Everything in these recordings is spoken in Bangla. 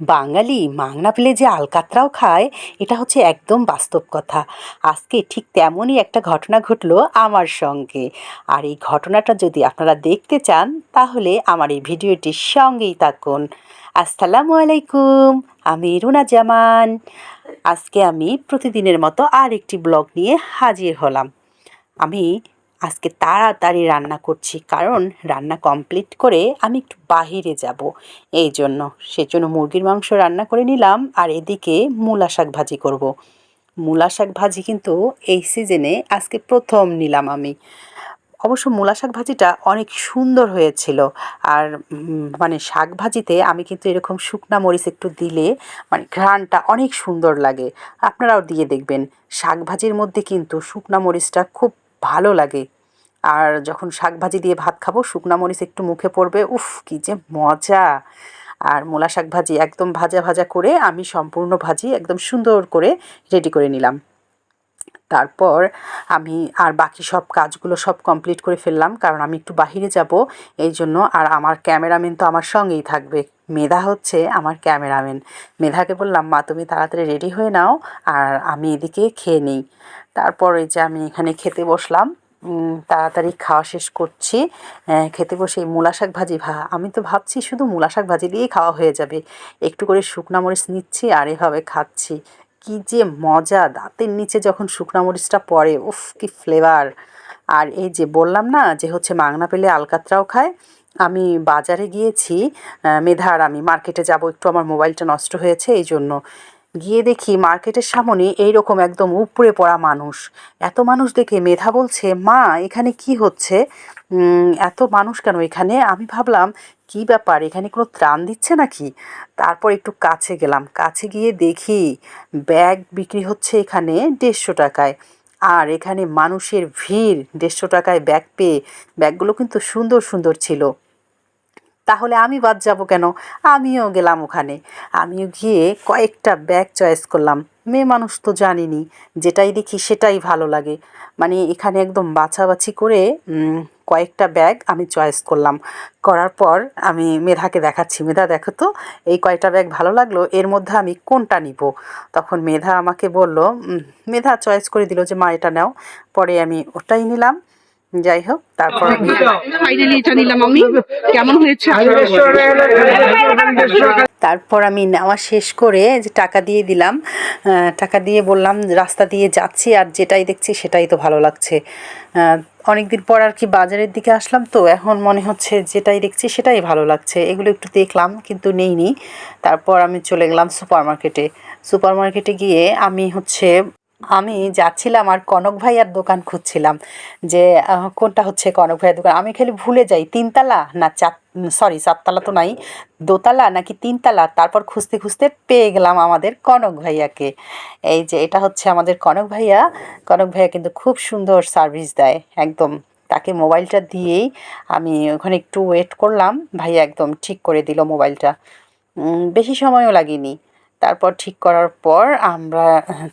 বাঙালি মাংনা পেলে যে আলকাতরাও খায়, এটা হচ্ছে একদম বাস্তব কথা। আজকে ঠিক তেমনই একটা ঘটনা ঘটলো আমার সঙ্গে। আর এই ঘটনাটা যদি আপনারা দেখতে চান, তাহলে আমার এই ভিডিওটির সঙ্গেই থাকুন। আসসালামু আলাইকুম, আমি রুনা জামান। আজকে আমি প্রতিদিনের মতো আর একটি ব্লগ নিয়ে হাজির হলাম। আমি আজকে তাড়াতাড়ি রান্না করছি, কারণ রান্না কমপ্লিট করে আমি একটু বাহিরে যাব। এই জন্য সেজন্য মুরগির মাংস রান্না করে নিলাম আর এদিকে মূলা শাক ভাজি করব। মূলা শাক ভাজি কিন্তু এই সিজনে আজকে প্রথম নিলাম আমি। অবশ্য মূলা শাক ভাজিটা অনেক সুন্দর হয়েছিল আর মানে শাক ভাজিতে আমি কিন্তু এরকম শুকনা মরিচ একটু দিলে মানে ঘ্রাণটা অনেক সুন্দর লাগে। আপনারাও দিয়ে দেখবেন, শাক ভাজির মধ্যে কিন্তু শুকনা মরিচটা খুব ভালো লাগে। আর যখন শাক ভাজি দিয়ে ভাত খাব, শুকনা মরিচ একটু মুখে পড়বে, উফ, কি যে মজা! আর মূলা শাক ভাজি একদম ভাজা ভাজা করে আমি সম্পূর্ণ ভাজি একদম সুন্দর করে রেডি করে নিলাম। তারপর আমি আর বাকি সব কাজগুলো সব কমপ্লিট করে ফেললাম, কারণ আমি একটু বাহিরে যাব, এই জন্য আর আমার ক্যামেরাম্যান তো আমার সঙ্গেই থাকবে। মেধা হচ্ছে আমার ক্যামেরাম্যান মেধাকে বললাম, মা, তুমি তাড়াতাড়ি রেডি হয়ে নাও, আর আমি এদিকে খেয়ে নিই। তারপর যে আমি এখানে খেতে বসলাম। তাড়াতাড়ি খাওয়া শেষ করছি। খেতে বসে মূলা শাক ভাজি ভা, আমি তো ভাবছি শুধু মূলা শাক ভাজি দিয়েই খাওয়া হয়ে যাবে। একটু করে শুকনা মরিচ নিচ্ছি আর এভাবে খাচ্ছি। কি যে মজা, দাঁতের নিচে যখন শুকনা মরিচটা পড়ে, উফ, কি ফ্লেভার আর এই যে বললাম না যে হচ্ছে মাংনা পেলে আলকাতরাও খায়। আমি বাজারে গিয়েছি মেধার আমি, মার্কেটে যাব, একটু আমার মোবাইলটা নষ্ট হয়েছে এই জন্য গিয়ে দেখি মার্কেটের সামনে এইরকম একদম উপরে পড়া মানুষ। এত মানুষ দেখে মেধা বলছে, মা, এখানে কি হচ্ছে? এত মানুষ কেন এখানে? আমি ভাবলাম, কি ব্যাপার? এখানে কোনো ত্রাণ দিচ্ছে নাকি? তারপর একটু কাছে গেলাম। কাছে গিয়ে দেখি ব্যাগ বিক্রি হচ্ছে এখানে দেড়শো টাকায়। আর এখানে মানুষের ভিড়, দেড়শো টাকায় ব্যাগ পেয়ে ব্যাগগুলো কিন্তু সুন্দর সুন্দর ছিল। তাহলে আমি বাদ যাব কেন? আমিও গেলাম ওখানে। আমিও গিয়ে কয়েকটা ব্যাগ চয়েস করলাম। মেয়ে মানুষ তো জানিনি, যেটাই দেখি সেটাই ভালো লাগে। মানে এখানে একদম বাছাবাছি করে কয়েকটা ব্যাগ আমি চয়েস করলাম। করার পর আমি মেধাকে দেখাচ্ছি। মেধা, দেখো তো, এই কয়টা ব্যাগ ভালো লাগল, এর মধ্যে আমি কোনটা নিব? তখন মেধা আমাকে বলল মেধা চয়েস করে দিল যে, মা, এটা নাও। পরে আমি ওটাই নিলাম। যাই হোক তারপর আমি ফাইনালি এটা নিলাম। আমি কেমন হয়েছে? তারপর আমি নেওয়া শেষ করে যে টাকা দিয়ে দিলাম আহ, টাকা দিয়ে বললাম রাস্তা দিয়ে যাচ্ছি আর যেটাই দেখছি সেটাই তো ভালো লাগছে। অনেক দিন পর আর কি বাজারের দিকে আসলাম তো এখন মনে হচ্ছে যেটাই দেখছি সেটাই ভালো লাগছে। এগুলো একটু দেখলাম কিন্তু নেইনি। তারপর আমি চলে গেলাম সুপার মার্কেটে সুপার মার্কেটে গিয়ে আমি হচ্ছে আমি যাচ্ছিলাম আর কনক ভাইয়ার দোকান খুঁজছিলাম যে কোনটা হচ্ছে কনক ভাইয়ার দোকান। আমি খালি ভুলে যাই, তিনতলা না চার সরি চারতলা তো নাই, দোতলা নাকি তিনতলা, তারপর খুঁজতে খুঁজতে পেয়ে গেলাম আমাদের কনক ভাইয়াকে। এই যে, এটা হচ্ছে আমাদের কনক ভাইয়া। কনক ভাইয়া কিন্তু খুব সুন্দর সার্ভিস দেয়, একদম। তাকে মোবাইলটা দিয়েই আমি ওখানে একটু ওয়েট করলাম, ভাইয়া একদম ঠিক করে দিল মোবাইলটা। বেশি সময়ও লাগেনি। তারপর ঠিক করার পর আমরা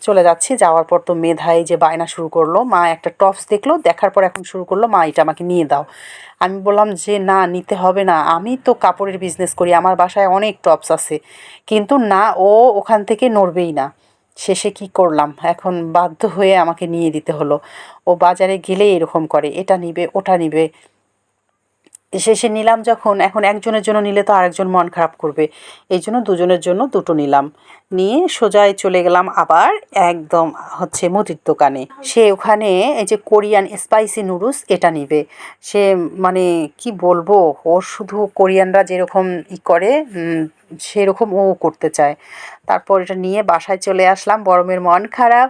চলে যাচ্ছি। যাওয়ার পর তো মেধাই যে বায়না শুরু করল, মা একটা টপস দেখল, দেখার পর এখন শুরু করল, মা এটা আমাকে নিয়ে দাও। আমি বললাম যে, না, নিতে হবে না। আমি তো কাপড়ের বিজনেস করি, আমার বাসায় অনেক টপস আছে। কিন্তু না, ও ওখান থেকে নড়বেই না। শেষে কি করলাম? এখন বাধ্য হয়ে আমাকে নিয়ে দিতে হলো। ও বাজারে গেলেই এরকম করে। এটা নিবে, ওটা নিবে। শেষে নিলাম যখন, এখন একজনের জন্য নিলে তো আরেকজন মন খারাপ করবে। এই জন্য দুজনের জন্য দুটো নিলাম। নিয়ে সোজায় চলে গেলাম আবার একদম হচ্ছে মুদির দোকানে। সে ওখানে এই যে কোরিয়ান স্পাইসি নুডলস, এটা নিবে। সে মানে কি বলব, ওর শুধু কোরিয়ানরা যেরকম ই করে সেরকম ও করতে চায়। তারপর এটা নিয়ে বাসায় চলে আসলাম। বরমের মন খারাপ।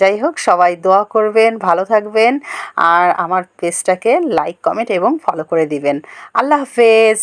যাই হোক, সবাই দোয়া করবেন, ভালো থাকবেন। আর আমার পেজটাকে লাইক কমেন্ট এবং ফলো করে দিবেন। আল্লাহ হাফেজ।